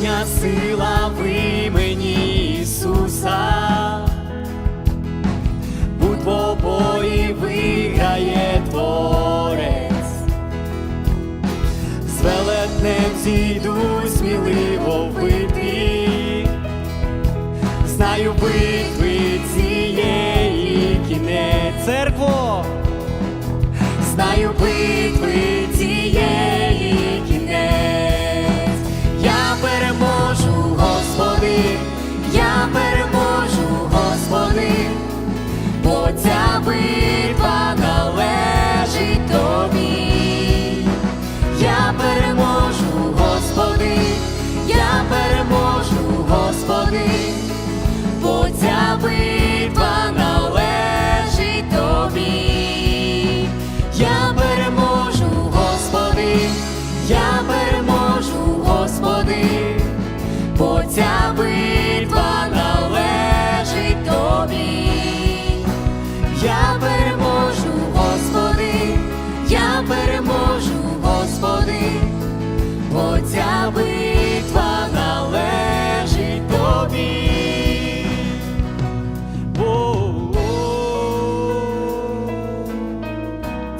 Могутня сила в імені Ісуса, будь в виграє Творець, з велетнем зійду сміливо в битві, знаю битви цієї кінець. Церкво, знаю битви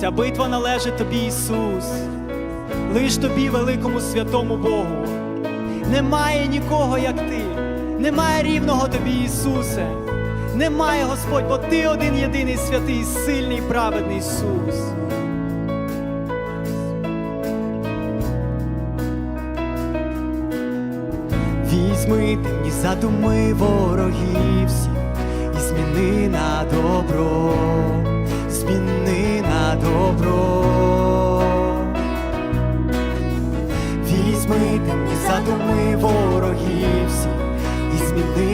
Ця битва належить тобі, Ісус, лиш тобі, великому святому Богу. Немає нікого, як ти, немає рівного тобі, Ісусе. Немає, Господь, бо ти один єдиний святий, сильний, праведний Ісус. Візьми темні задуми ворогів всіх і зміни на добро, зміни добро. Візьми темні задуми ворогів всіх і зміни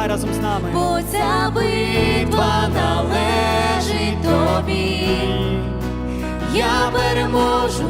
співай разом з нами. бо ця битва належить тобі. Я переможу,